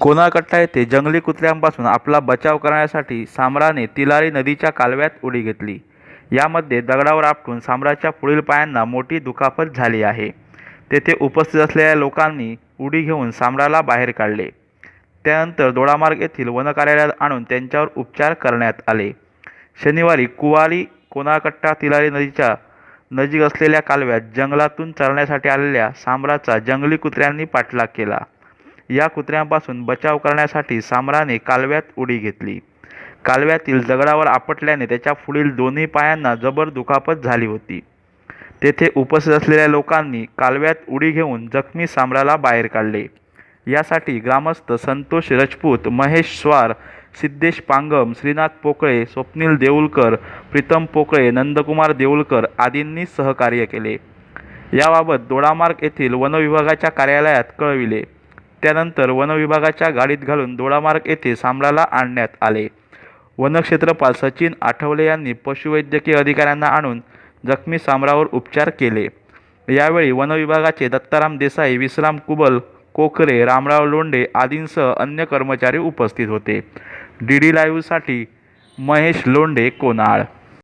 कोणाकट्टा येथे जंगली कुत्र्यांपासून आपला बचाव करण्यासाठी सांबराने तिलारी नदीच्या कालव्यात उडी घेतली. यामध्ये दगडावर आपटून सांबराच्या पुढील पायांना मोठी दुखापत झाली आहे. तेथे उपस्थित असलेल्या लोकांनी उडी घेऊन सांबराला बाहेर काढले. त्यानंतर दोडामार्ग येथील वन कार्यालयात आणून त्यांच्यावर उपचार करण्यात आले. शनिवारी कुवाली कोनाकट्टा तिलारी नदीच्या नजीक असलेल्या कालव्यात जंगलातून चरण्यासाठी आलेल्या सांबराचा जंगली कुत्र्यांनी पाठलाग केला. या कुत्र्यांपासून बचाव करण्यासाठी सामराने कालव्यात उडी घेतली. कालव्यातील दगडावर आपटल्याने त्याच्या पुढील दोन्ही पायांना जबर दुखापत झाली होती. तेथे उपस्थित असलेल्या लोकांनी कालव्यात उडी घेऊन जखमी सामराला बाहेर काढले. यासाठी ग्रामस्थ संतोष राजपूत महेश स्वार सिद्धेश पांगम श्रीनाथ पोकळे स्वप्नील देऊलकर प्रीतम पोकळे नंदकुमार देऊलकर आदींनी सहकार्य केले. याबाबत दोडामार्ग येथील वनविभागाच्या कार्यालयात कळविले. त्यानंतर वनविभागाच्या गाडीत घालून दोडामार्ग येथे सांबळाला आणण्यात आले. वनक्षेत्रपाल सचिन आठवले यांनी पशुवैद्यकीय अधिकाऱ्यांना आणून जखमी सांबरावर उपचार केले. यावेळी वनविभागाचे दत्ताराम देसाई विश्राम कुबल कोकरे रामराव लोंढे आदींसह अन्य कर्मचारी उपस्थित होते. डी डी लाईव्हसाठी महेश लोंढे कोनाळ